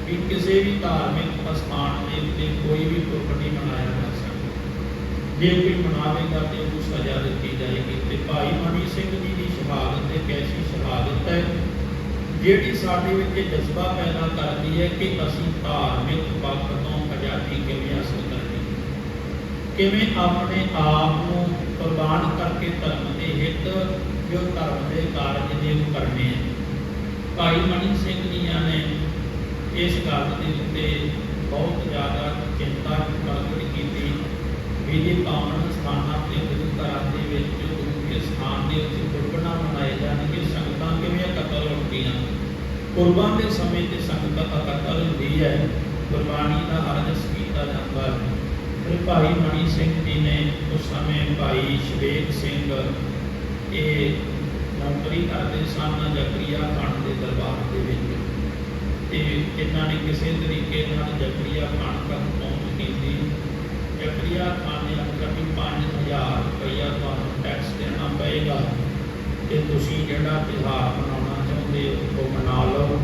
ਵੀ ਕਿਸੇ ਵੀ ਧਾਰਮਿਕ ਸਥਾਨ ਦੇ ਉੱਤੇ ਕੋਈ ਵੀ ਪੁਰਖ ਨਹੀਂ ਮਨਾਇਆ ਜਾ ਸਕਦਾ। ਜੇ ਕੋਈ ਮਨਾਵੇਗਾ ਤੇ ਉਹਨੂੰ ਸਜ਼ਾ ਦਿੱਤੀ ਜਾਏਗੀ। ਤੇ ਭਾਈ ਮਨੀ ਸਿੰਘ ਜੀ ਦੀ ਸ਼ਹਾਦਤ ਇੱਕ ਐਸੀ ਸ਼ਹਾਦਤ ਹੈ? ਜਿਹੜੀ ਸਾਡੇ ਵਿੱਚ ਜਜ਼ਬਾ ਪੈਦਾ ਕਰਦੀ ਹੈ ਕਿ ਅਸੀਂ ਧਾਰਮਿਕ ਪੱਖ ਤੋਂ ਆਜ਼ਾਦੀ ਕਿਵੇਂ ਹਾਸਲ ਕਰਨੀ ਕਿਵੇਂ ਆਪਣੇ ਆਪ ਨੂੰ ਕੁਰਬਾਨ ਕਰਕੇ ਧਰਮ ਦੇ ਹਿੱਤ, ਜੋ ਧਰਮ ਦੇ ਕਾਰਜ ਨੇ ਉਹ ਕਰਨੇ ਹੈ ਭਾਈ ਮਨੀ ਸਿੰਘ ਜੀਆਂ ਨੇ ਇਸ ਗੱਲ ਦੇ ਉੱਤੇ ਬਹੁਤ ਜ਼ਿਆਦਾ ਚਿੰਤਾ ਪ੍ਰਗਟ ਕੀਤੀ ਵੀ ਇਹ ਪਾਵਨ ਸਥਾਨਾਂ ਤੇ ਗੁਰੂ ਘਰਾਂ ਦੇ ਵਿੱਚ ਗੁਰੂ ਕੇ ਸਥਾਨ ਦੇ ਉੱਤੇ ਕੁਰਬਾਨਾ ਮਨਾਏ ਜਾਣਗੇ, ਸੰਗਤਾਂ ਕਿਵੇਂ ਕਤਲ ਹੁੰਦੀਆਂ ਕੁਰਬਾਨ ਦੇ ਸਮੇਂ ਤੇ ਸੰਗਤਾਂ ਇਕੱਤਰ ਹੁੰਦੀ ਹੈ ਕੁਰਬਾਨੀ ਦਾ ਅਰਜ ਕੀਤਾ ਜਾਂਦਾ ਹੈ। ਫਿਰ ਭਾਈ ਮਣੀ ਸਿੰਘ ਜੀ ਨੇ ਉਸ ਸਮੇਂ ਭਾਈ ਸ਼ਵੇਕ ਸਿੰਘ, ਇਹ ਨੌਕਰੀ ਕਰਦੇ ਸਨ ਜਕਰੀਆ ਖਾਨ ਦੇ ਦਰਬਾਰ ਦੇ ਵਿੱਚ। ਤੇ ਇਹਨਾਂ ਨੇ ਕਿਸੇ ਤਰੀਕੇ ਨਾਲ ਜਕਰੀਆ ਖਾਨ ਤੱਕ ਪਹੁੰਚ ਕੀਤੀ ਜਕਰੀਆ ਖਾਨ ਨੇ ਆਪਣੀ 5000 ਪਏਗਾ ਤੇ ਤੁਸੀਂ ਜਿਹੜਾ ਤਿਉਹਾਰ ਮਨਾਉਣਾ ਚਾਹੁੰਦੇ ਹੋ, ਉਹ ਮਨਾ ਲਓ।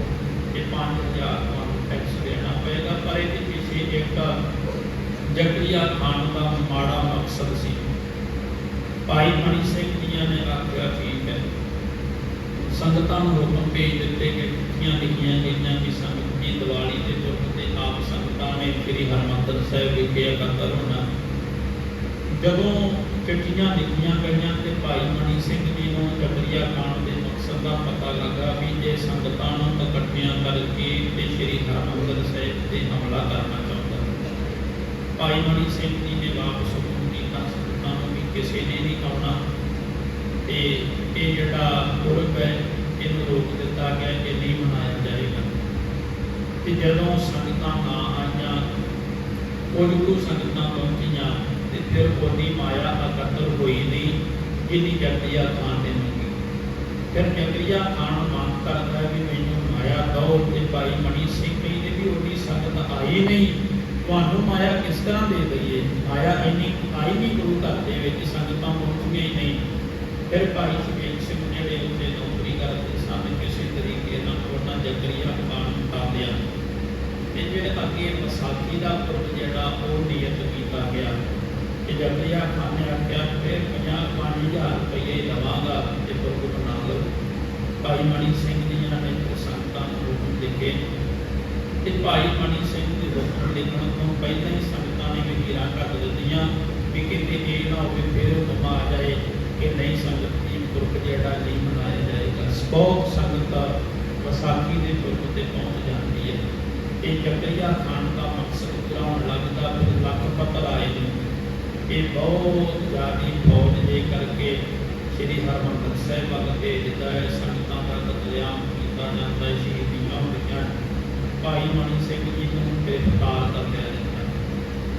ਇਹ 5000 ਤੁਹਾਨੂੰ ਟੈਕਸ ਦੇਣਾ ਪਏਗਾ। ਪਰ ਇਹਦੇ ਪਿੱਛੇ ਇੱਕ ਜ਼ਕਰੀਆ ਖਾਨ ਦਾ ਮਾੜਾ ਮਕਸਦ ਸੀ। ਭਾਈ ਮਣੀ ਸਿੰਘ ਜੀਆਂ ਨੇ ਆਖਿਆ, ਠੀਕ ਹੈ। ਸੰਗਤਾਂ ਨੂੰ ਹੁਕਮ ਭੇਜ ਦਿੱਤੇ ਕਿ ਚਿੱਠੀਆਂ ਲਿਖੀਆਂ ਗਈਆਂ ਕਿ ਸੰਗਤ ਦੀ ਦੀਵਾਲੀ ਦੇ ਪੁਰਬ ਤੇ ਆਪ ਸੰਗਤਾਂ ਨੇ ਸ੍ਰੀ ਹਰਿਮੰਦਰ ਸਾਹਿਬ ਵਿਖੇ ਇਕੱਤਰ ਹੋਣਾ। ਜਦੋਂ ਚਿੱਠੀਆਂ ਲਿਖੀਆਂ ਗਈਆਂ ਤੇ ਭਾਈ ਮਣੀ ਸਿੰਘ ਜੀ ਨੂੰ ਜ਼ਕਰੀਆ ਖਾਨ ਦੇ ਮਕਸਦ ਦਾ ਪਤਾ ਲੱਗਾ ਵੀ ਜੇ ਸੰਗਤਾਂ ਨੂੰ ਇਕੱਠੀਆਂ ਕਰਕੇ ਤੇ ਸ੍ਰੀ ਹਰਿਮੰਦਰ ਸਾਹਿਬ ਤੇ ਹਮਲਾ ਕਰਨਾ ਭਾਈ ਮਨੀ ਸਿੰਘ ਜੀ ਨੇ ਵਾਪਸ ਹੁਕਮ ਕੀਤਾ ਸੰਗਤਾਂ ਨੂੰ ਵੀ ਕਿਸੇ ਨੇ ਨਹੀਂ ਆਉਣਾ ਤੇ ਇਹ ਜਿਹੜਾ ਪੁਰਬ ਹੈ, ਇਹਨੂੰ ਰੋਕ ਦਿੱਤਾ ਗਿਆ ਕਿ ਨਹੀਂ ਮਨਾਇਆ ਜਾਏਗਾ। ਤੇ ਜਦੋਂ ਸੰਗਤਾਂ ਨਾ ਆਈਆਂ, ਕੁਝ ਕੁ ਸੰਗਤਾਂ ਪਹੁੰਚੀਆਂ ਤੇ ਫਿਰ ਉਹਦੀ ਮਾਇਆ ਇਕੱਤਰ ਹੋਈ ਨਹੀਂ, ਜਿੰਨੀ ਜਕਰੀਆ ਖਾਨ ਨੇ ਮੰਗੀ। ਫਿਰ ਜਕਰੀਆ ਖਾਨ ਮੰਗ ਕਰਦਾ ਵੀ ਮੈਨੂੰ ਮਾਇਆ ਦਿਓ ਤੇ ਭਾਈ ਮਨੀ ਸਿੰਘ ਕਹਿੰਦੇ ਵੀ ਉਹਦੀ ਸੰਗਤ ਆਈ ਨਹੀਂ। ਤੁਹਾਨੂੰ ਮਾਇਆ ਕਿਸ ਤਰ੍ਹਾਂ ਦੇ ਦਈਏ? ਮਾਇਆ ਇੰਨੀ ਆਈ ਨਹੀਂ ਗੁਰੂ ਘਰ ਦੇ ਵਿੱਚ, ਸੰਗਤਾਂ ਪਹੁੰਚੀਆਂ ਹੀ ਨਹੀਂ। ਫਿਰ ਭਾਈ ਸੁਖੇਤ ਸਿੰਘ ਜਿਹੜੇ ਉੱਤੇ ਨੌਕਰੀ ਕਰਦੇ ਸਨ ਕਿਸੇ ਤਰੀਕੇ ਨਾਲ ਉਹਨਾਂ ਜਕਰੀਆ ਖਾਨ ਉਠਾ ਲਿਆ। ਤੇ ਜਿਹੜੇ ਅੱਗੇ ਵਿਸਾਖੀ ਦਾ ਪੁਰਬ ਜਿਹੜਾ, ਉਹ ਨਿਯਤ ਕੀਤਾ ਗਿਆ। ਕਿ ਜਕਰੀਆ ਖਾਨ ਨੇ ਆਖਿਆ, ਫਿਰ 50 5000 ਰੁਪਏ ਲਵਾਂਗਾ ਤੇ ਪੁਰਬ ਬਣਾ ਲਓ। ਭਾਈ ਮਣੀ ਸਿੰਘ ਜੀ ਨੇ ਸੰਗਤਾਂ ਨੂੰ ਹੁਕਮ ਲਿਖੇ ਤੇ ਭਾਈ ਮਣੀ ਸਿੰਘ ਦੇ ਹੁਕਮ ਲਿਖਣ ਤੋਂ ਪਹਿਲਾਂ ਹੀ ਸੰਗਤਾਂ ਨੇ ਵਹੀਰਾਂ ਕੱਢ ਦਿੱਤੀਆਂ ਵੀ ਕਿਤੇ ਇਹ ਨਾ ਹੋਵੇ ਫਿਰ ਹੁਕਮ ਆ ਜਾਏ ਕਿ ਨਹੀਂ ਸੰਗਤ ਦੀ ਪੁਰਬ ਜਿਹੜਾ ਨਹੀਂ ਮਨਾਇਆ ਜਾਏਗਾ। ਬਹੁਤ ਸੰਗਤ ਵਿਸਾਖੀ ਦੇ ਪੁਰਬ ਤੇ ਪਹੁੰਚ ਜਾਂਦੀ ਹੈ। ਇਹ ਚੱਕਰੀਆ ਖਾਨ ਦਾ ਮਕਸਦ ਪੂਰਾ ਹੋਣ ਲੱਗਦਾ ਫਿਰ ਲੱਖ ਪੱਤਰ ਆਏ ਨੇ। ਇਹ ਬਹੁਤ ਜ਼ਿਆਦੀ ਫੌਜ ਦੇ ਕਰਕੇ ਸ੍ਰੀ ਹਰਿਮੰਦਰ ਸਾਹਿਬ ਵੱਲ ਭੇਜਦਾ ਹੈ। ਸੰਗਤਾਂ ਦਾ ਕਤਲੇਆਮ ਕੀਤਾ ਜਾਂਦਾ ਹੈ। ਭਾਈ ਮਨੀ ਸਿੰਘ ਜੀ ਨੂੰ ਗ੍ਰਿਫਤਾਰ ਕਰ ਲਿਆ ਜਾਂਦਾ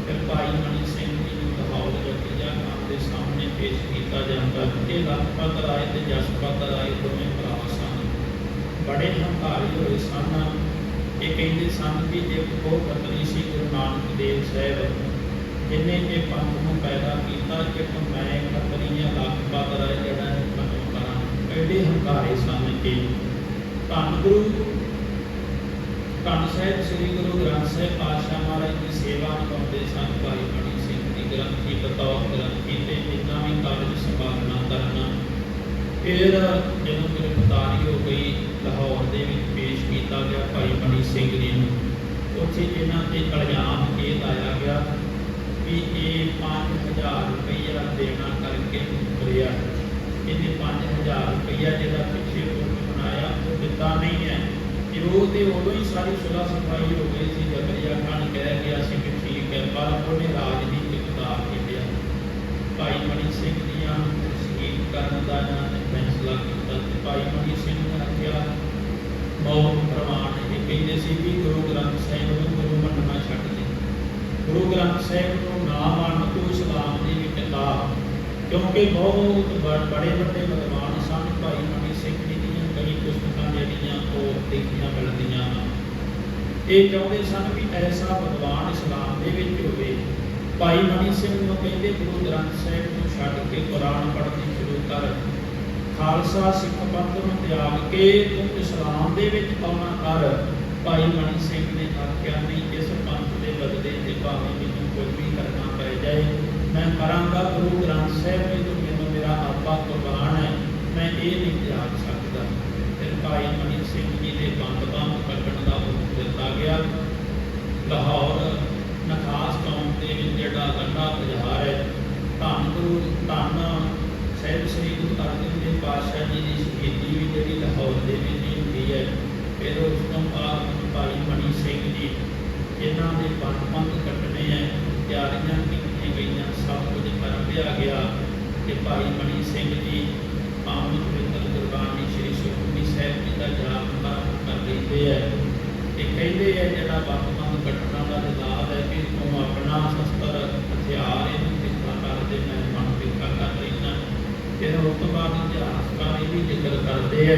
ਫਿਰ ਭਾਈ ਮਣੀ ਸਿੰਘ ਜੀ ਨੂੰ ਲਾਹੌਰ ਜਕਰੀਆ ਖਾਨ ਦੇ ਸਾਹਮਣੇ ਪੇਸ਼ ਕੀਤਾ ਜਾਂਦਾ ਇਹ ਲਖਪਤ ਰਾਏ ਤੇ ਜਸਪਤ ਰਾਏ ਦੋਵੇਂ ਭਰਾ ਸਨ। ਬੜੇ ਹੰਕਾਰੀ ਹੋਏ ਸਨ। ਇਹ ਕਹਿੰਦੇ ਸਨ ਕਿ ਜੇ ਉਹ ਪਤਨੀ ਸੀ ਗੁਰੂ ਨਾਨਕ ਦੇਵ ਸਾਹਿਬ, ਜਿਨੇ ਇਹ ਪੰਥ ਨੂੰ ਪੈਦਾ ਕੀਤਾ ਕਿ ਮੈਂ ਖੱਤਰੀ ਜਾਂ ਲਖਪਤ ਰਾਏ ਜਿਹੜਾ ਹੈ ਖਤਮ ਕਰਾਂ। ਐਡੇ ਹੰਕਾਰੇ ਸਨ ਕਿ ਧੰਨ ਗੁਰੂ ਧੰਨ ਸਾਹਿਬ, ਸ੍ਰੀ ਗੁਰੂ ਗ੍ਰੰਥ ਸਾਹਿਬ ਪਾਤਸ਼ਾਹ ਮਹਾਰਾਜ ਦੀ ਸੇਵਾ ਨਿਭਾਉਂਦੇ ਸਨ। ਭਾਈ ਮਣੀ ਸਿੰਘ ਦੀ ਗ੍ਰੰਥੀ, ਬਤੌਰ ਗ੍ਰੰਥੀ ਤੇ ਜਿੰਨਾ ਵੀ ਕਾਰਜ ਸੰਭਾਲਣਾ ਕਰਨਾ ਫਿਰ ਜਦੋਂ ਗ੍ਰਿਫਤਾਰੀ ਹੋ ਗਈ, ਲਾਹੌਰ ਦੇ ਵਿੱਚ ਪੇਸ਼ ਕੀਤਾ ਗਿਆ ਭਾਈ ਮਣੀ ਸਿੰਘ ਜੀ ਨੂੰ, ਉੱਥੇ ਇਹਨਾਂ ਤੇ ਇਲਜ਼ਾਮ ਇਹ ਲਾਇਆ ਗਿਆ ਵੀ ਇਹ 5000 ਰੁਪਈਆ ਦੇਣਾ ਕਰਕੇ ਮੁਕਰਿਆ। ਇਹਨੇ 5000 ਰੁਪਈਆ ਜਿਹੜਾ ਪਿੱਛੇ ਉਹ ਬਣਾਇਆ, ਉਹ ਦਿੱਤਾ ਨਹੀਂ ਹੈ। ਕਿ ਤੇ ਉਦੋਂ ਹੀ ਸਾਰੀ ਸੁਲਾ ਸਫ਼ਾਈ ਹੋ ਗਈ ਸੀ ਜਕਰੀਆ ਖਾਨ ਕਹਿ ਗਿਆ ਸੀ ਕਿ ਠੀਕ ਹੈ, ਪਰ ਉਹਨੇ ਰਾਜਨੀਤਿਕ ਦਾਅ ਕੀਤਾ ਭਾਈ ਮਣੀ ਸਿੰਘ ਦੀਆਂ ਸ਼ਹੀਦ ਕਰਨ ਦਾ ਨੇ ਫੈਸਲਾ ਕੀਤਾ ਤੇ ਭਾਈ ਮਣੀ ਸਿੰਘ ਨੇ ਆਖਿਆ, ਮੌਤ ਪ੍ਰਮਾਣ ਇਹ ਕਹਿੰਦੇ ਸੀ ਵੀ ਗੁਰੂ ਗ੍ਰੰਥ ਸਾਹਿਬ ਨੂੰ ਗੁਰੂ ਮੰਨਣਾ ਛੱਡ ਦੇ। ਗੁਰੂ ਗ੍ਰੰਥ ਸਾਹਿਬ ਨੂੰ ਨਾ ਮੰਨ ਤੂੰ ਇਸਲਾਮ ਦੀ ਕਿਤਾਬ, ਕਿਉਂਕਿ ਬਹੁਤ ਬੜੇ ਵੱਡੇ ਵਿਦਵਾਨ ਸਨ ਭਾਈ ਮਨੀ ਸਿੰਘ ਜੀ ਦੀਆਂ ਪੁਸਤਕਾਂ ਜਿਹੜੀਆਂ ਉਹ ਦੇਖੀਆਂ ਮਿਲਦੀਆਂ ਇਹ ਚਾਹੁੰਦੇ ਸਨ ਵੀ ਐਸਾ ਵਿਦਵਾਨ ਇਸਲਾਮ ਦੇ ਵਿੱਚ ਹੋਵੇ। ਭਾਈ ਮਨੀ ਸਿੰਘ ਨੂੰ ਕਹਿੰਦੇ ਗੁਰੂ ਗ੍ਰੰਥ ਸਾਹਿਬ ਨੂੰ ਛੱਡ ਕੇ ਕੁਰਾਨ ਪੜ੍ਹਨੀ ਸ਼ੁਰੂ ਕਰ। ਖਾਲਸਾ ਸਿੱਖ ਪੰਥ ਨੂੰ ਤਿਆਗ ਕੇ ਤੂੰ ਇਸਲਾਮ ਦੇ ਵਿੱਚ ਆਉਣਾ ਕਰ। ਭਾਈ ਮਣੀ ਸਿੰਘ ਨੇ ਆਖਿਆ, ਨਹੀਂ, ਇਸ ਪੰਥ ਦੇ ਬਦਲੇ ਤੇ ਭਾਵੇਂ ਮੈਨੂੰ ਕੁਝ ਵੀ ਕਰਨਾ ਪੈ ਜਾਏ, ਮੈਂ ਕਰਾਂਗਾ ਗੁਰੂ ਗ੍ਰੰਥ ਸਾਹਿਬ ਵਿੱਚ ਮੈਨੂੰ ਮੇਰਾ ਆਪਾ ਕੁਰਬਾਨ ਹੈ। ਮੈਂ ਇਹ ਨਹੀਂ ਤਿਆਗ ਭਾਈ ਮਨੀ ਸਿੰਘ ਜੀ ਦੇ ਬੰਦ ਬੰਦ ਕੱਢਣ ਦਾ ਹੁਕਮ ਦਿੱਤਾ ਗਿਆ। ਲਾਹੌਰ ਨਖਾਸ ਕੌਮ ਦੇ ਵਿੱਚ ਜਿਹੜਾ ਗੰਡਾ ਬਾਜ਼ਾਰ ਹੈ, ਧੰਨ ਗੁਰੂ, ਧੰਨ ਸਾਹਿਬ ਸ੍ਰੀ ਗੁਰੂ ਅਰਜਨ ਦੇਵ ਪਾਤਸ਼ਾਹ ਜੀ ਦੀ ਸ਼ਹੀਦੀ ਵੀ ਜਿਹੜੀ ਲਾਹੌਰ ਦੇ ਵਿੱਚ ਹੁੰਦੀ ਹੈ, ਫਿਰ ਉਸ ਤੋਂ ਬਾਅਦ ਭਾਈ ਮਨੀ ਸਿੰਘ ਜੀ ਇਹਨਾਂ ਦੇ ਬੰਦ ਬੰਦ ਕੱਟਣੇ ਹੈ, ਤਿਆਰੀਆਂ ਕੀਤੀਆਂ ਗਈਆਂ, ਸਭ ਕੁਝ ਕਰ ਗਿਆ ਕਿ ਭਾਈ ਮਨੀ ਸਿੰਘ ਜੀ ਆਮਦ ਪਵਿੱਤਰ ਗੁਰਬਾਣੀ ਸਾਹਿਬ ਜੀ ਦਾ ਜਾਪ ਕਰ ਲੈਂਦੇ ਹੈ ਤੇ ਕਹਿੰਦੇ ਹੈ ਜਿਹੜਾ ਬੰਦ ਬੰਦ ਦਾ ਜਵਾਬ ਹੈ ਕਿ ਤੂੰ ਆਪਣਾ ਸ਼ਸਤਰ ਹਥਿਆਰ ਇਹਨੂੰ ਕਿੱਥਾ ਕਰ ਮੈਂ ਮਨ ਕਿੱਥਾ ਕਰ ਲੈਣਾ ਫਿਰ ਉਸ ਤੋਂ ਬਾਅਦ ਇਤਿਹਾਸਕਾਰ ਇਹ ਵੀ ਜ਼ਿਕਰ ਕਰਦੇ ਹੈ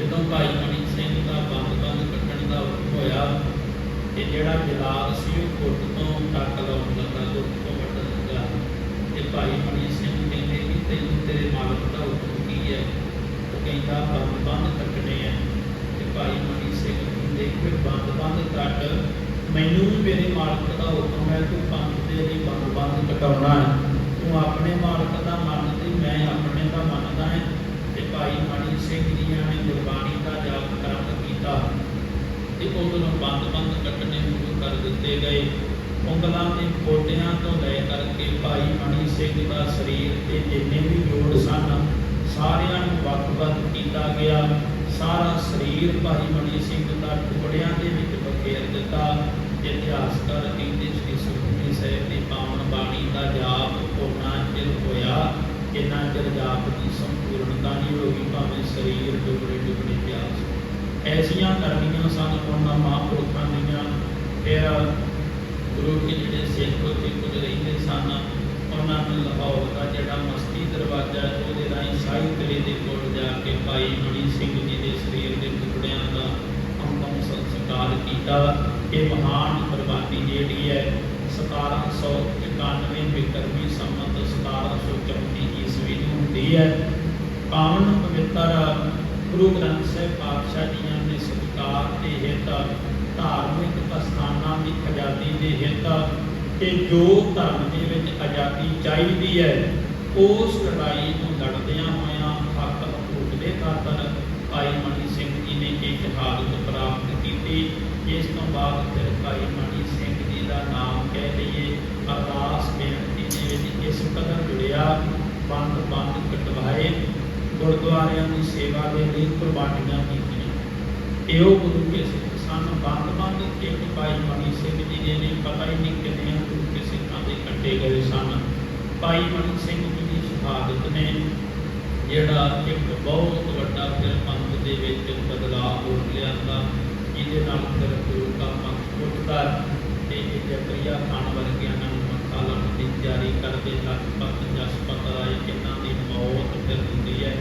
ਜਦੋਂ ਭਾਈ ਮਨੀ ਸਿੰਘ ਦਾ ਬੰਦ ਬੰਦ ਕੱਟਣ ਦਾ ਹੋਇਆ ਤੇ ਜਿਹੜਾ ਜਲਾਲ ਸੀ ਉਹ ਗੁੱਟ ਤੋਂ ਟੱਕ ਲਾਉਣ ਲੱਗਾ ਤੋਂ ਵੱਢਣ ਲੱਗਾ ਤੇ ਭਾਈ ਮਣੀ ਸਿੰਘ ਕਹਿੰਦੇ ਕਿ ਤੈਨੂੰ ਤੇਰੇ ਮਾਲਕ ਦਾ ਹੈ ਉਹ ਕਹਿੰਦਾ ਬੰਦ ਬੰਦ ਕੱਟਣੇ ਆ। ਤੇ ਭਾਈ ਮਨੀ ਸਿੰਘ ਕਹਿੰਦੇ ਕਿ ਬੰਦ ਬੰਦ ਕੱਟ। ਮੈਨੂੰ ਵੀ ਮੇਰੇ ਮਾਲਕ ਦਾ ਹੁਕਮ ਹੈ, ਤੂੰ ਪੰਥ ਦੇ ਲਈ ਬੰਦ ਬੰਦ ਕਟਾਉਣਾ ਹੈ। ਤੂੰ ਆਪਣੇ ਮਾਲਕ ਦਾ ਮੰਨਦੀ ਮੈਂ ਆਪਣੇ ਦਾ ਮੰਨਦਾ ਹੈ। ਤੇ ਭਾਈ ਮਨੀ ਸਿੰਘ ਜੀਆਂ ਨੇ ਗੁਰਬਾਣੀ ਦਾ ਜਾਪ ਕਰਮ ਕੀਤਾ। ਤੇ ਉਦੋਂ ਬੰਦ ਬੰਦ ਕੱਟਣੇ ਸ਼ੁਰੂ ਕਰ ਦਿੱਤੇ ਗਏ। ਉਂਗਲਾਂ ਤੇ ਗੋਡਿਆਂ ਤੋਂ ਲੈ ਕਰਕੇ ਭਾਈ ਮਨੀ ਸਿੰਘ ਦਾ ਸਰੀਰ ਤੇ ਜਿੰਨੇ ਵੀ ਜੋੜ ਸਨ ਸਾਰਿਆਂ ਨੂੰ ਵੱਖ-ਵੱਖ ਕੀਤਾ ਗਿਆ। ਸਾਰਾ ਸਰੀਰ ਭਾਈ ਮਨੀ ਸਿੰਘ ਦਾ ਟੁਕੜਿਆਂ ਦੇ ਵਿੱਚ ਬਖੇਰ ਦਿੱਤਾ। ਇਤਿਹਾਸਕਾਰ ਕਹਿੰਦੇ ਸ੍ਰੀ ਸੁਖਮਨੀ ਸਾਹਿਬ ਦੀ ਪਾਵਨ ਬਾਣੀ ਦਾ ਜਾਪ ਉਹਨਾਂ ਚਿਰ ਹੋਇਆ। ਕਿੰਨਾ ਚਿਰ ਜਾਪ ਦੀ ਸੰਪੂਰਨਤਾ ਨਹੀਂ ਹੋਈ, ਭਾਵੇਂ ਸਰੀਰ ਟੁਕੜੇ ਟੁਕੜੇ ਪਿਆ ਐਸੀਆਂ ਕਰਨੀਆਂ ਸਨ ਉਹਨਾਂ ਮਹਾਂਪੁਰਖਾਂ ਦੀਆਂ। ਫਿਰ ਗੁਰੂ ਕੇ ਜਿਹੜੇ ਸਿੱਖ ਉੱਥੇ ਕੁਝ ਰਹਿੰਦੇ ਸਨ ਉਹਨਾਂ ਨੂੰ ਲਾਹੌਰ ਦਾ ਜਿਹੜਾ ਮਸਤੀ ਦਰਵਾਜ਼ਾ ਹੈ, ਉਹਦੇ ਰਾਹੀਂ ਸ਼ਾਹੀ ਕਿਲੇ ਦੇ ਕੋਲ ਜਾ ਕੇ ਭਾਈ ਮਣੀ ਸਿੰਘ ਜੀ ਦੇ ਸਰੀਰ ਦੇ ਟੁਕੜਿਆਂ ਦਾ ਅੰਤਮ ਸੰਸਕਾਰ ਕੀਤਾ। ਇਹ ਮਹਾਨ ਕੁਰਬਾਨੀ ਜਿਹੜੀ ਹੈ 1791 ਬਿਕਰਮੀ ਸੰਮਤ 1734 ਈਸਵੀ ਨੂੰ ਹੁੰਦੀ ਹੈ। ਪਾਵਨ ਪਵਿੱਤਰ ਗੁਰੂ ਗ੍ਰੰਥ ਸਾਹਿਬ ਪਾਤਸ਼ਾਹ ਜੀਆਂ ਦੇ ਸਤਿਕਾਰ ਤੇ ਹਿੱਤ ਧਾਰਮਿਕ ਅਸਥਾਨਾਂ ਦੀ ਆਜ਼ਾਦੀ ਦੇ ਹਿੱਤ ਤੇ ਜੋ ਧਰਮ ਦੇ ਵਿੱਚ ਆਜ਼ਾਦੀ ਚਾਹੀਦੀ ਹੈ, ਉਸ ਲੜਾਈ ਨੂੰ ਲੜਦਿਆਂ ਹੋਇਆਂ ਹੱਕ ਹਕੂਕ ਦੇ ਖਾਤਰ ਭਾਈ ਮਣੀ ਸਿੰਘ ਜੀ ਨੇ ਇਹ ਸ਼ਹਾਦਤ ਪ੍ਰਾਪਤ ਕੀਤੀ। ਇਸ ਤੋਂ ਬਾਅਦ ਫਿਰ ਭਾਈ ਮਣੀ ਸਿੰਘ ਜੀ ਦਾ ਨਾਮ ਕਹਿ ਲਈਏ, ਅਰਦਾਸ ਬੇਨਤੀ ਦੇ ਵਿੱਚ ਇਸ ਕਦਰ ਜੁੜਿਆ, ਬੰਦ ਬੰਦ ਕਟਵਾਏ, ਗੁਰਦੁਆਰਿਆਂ ਦੀ ਸੇਵਾ ਦੇ ਲਈ ਕੁਰਬਾਨੀਆਂ ਕੀਤੀਆਂ। ਇਹੋ ਗੁਰੂ ਕੇ ਸਿੱਖ ਸਨ। ਬੰਦ ਬੰਦ ਇੱਕ ਭਾਈ ਮਨੀ ਸਿੰਘ ਜੀ ਨੇ ਪਤਾ ਹੀ ਨਹੀਂ ਕਿੰਨੇ ਗੁਰੂ ਗਏ ਸਨ। ਭਾਈ ਮਨ ਸਿੰਘ ਜੀ ਦੀ ਸ਼ਹਾਦਤ ਨੇ ਜਿਹੜਾ ਇੱਕ ਬਹੁਤ ਵੱਡਾ ਫਿਰ ਪੰਥ ਦੇ ਵਿੱਚ ਬਦਲਾਅ ਹੋ ਲਿਆਂਦਾ, ਜਿਹਦੇ ਨਾਲ ਫਿਰ ਗੁਰੂ ਦਾ ਪੰਥ ਉੱਠਦਾ ਤੇ ਇਹ ਜਕਰੀਆ ਖਾਨ ਵਰਗਿਆਂ ਨੂੰ ਮੱਥਾ ਲਾਉਣ ਦੀ ਤਿਆਰੀ ਕਰਦੇ ਲਖਪਤ ਜਸਪਤ ਰਾਏ ਕਿੰਨਾਂ ਦੀ ਮੌਤ ਫਿਰ ਹੁੰਦੀ ਹੈ।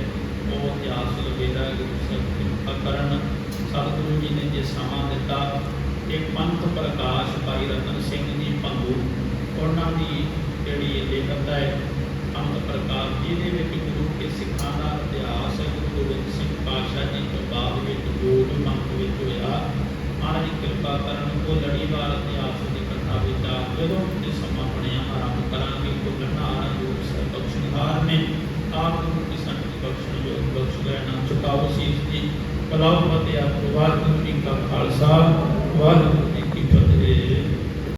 ਉਹ ਇਤਿਹਾਸ ਲਵੇਦਾ ਗੁਰੂ ਸਾਹਿਬ ਕਿਰਪਾ ਕਰਨ ਸਤਿਗੁਰੂ ਜੀ ਨੇ ਜੇ ਸਮਾਂ ਦਿੱਤਾ ਇੱਕ ਪੰਥ ਪ੍ਰਕਾਸ਼ ਭਾਈ ਰਤਨ ਸਿੰਘ ਜੀ ਭੰਗੂ ਉਹਨਾਂ ਦੀ ਜਿਹੜੀ ਲੇਖਕ ਹੈ ਪੰਥ ਪ੍ਰਕਾਸ਼, ਜਿਹਦੇ ਵਿੱਚ ਗੁਰੂ ਕੇ ਸਿੱਖਾਂ ਦਾ ਇਤਿਹਾਸ ਹੈ, ਗੁਰੂ ਗੋਬਿੰਦ ਸਿੰਘ ਪਾਤਸ਼ਾਹ ਜੀ ਤੋਂ ਬਾਅਦ ਵਿੱਚ ਜੋ ਵੀ ਵਿੱਚ ਹੋਇਆ। ਮਹਾਰਾਜ ਕਿਰਪਾ ਕਰਨ, ਉਹ ਲੜੀਵਾਰ ਇਤਿਹਾਸ ਦੀ ਕਥਾ ਵਿੱਚ ਜਦੋਂ ਤੇ ਸਮਾਂ ਬਣਿਆ, ਆਰੰਭ ਕਰਾਂਗੇ ਕੋ ਗਨਾਰ ਜੋ ਸਰ ਨੇ। ਆਪ ਗੁਰੂ ਕੀ ਸੰਗਤ ਬਖਸ਼ਣ ਜੋ ਬਖਸ਼ ਗਏ ਨਾ ਚੁਕਾਓ ਸੀਸ ਦੀ ਕਲਾਉ ਫਤਿਹ ਆਪ ਵਾਹਿਗੁਰੂ ਜੀ ਕਾ ਖਾਲਸਾ, ਵਾਹਿਗੁਰੂ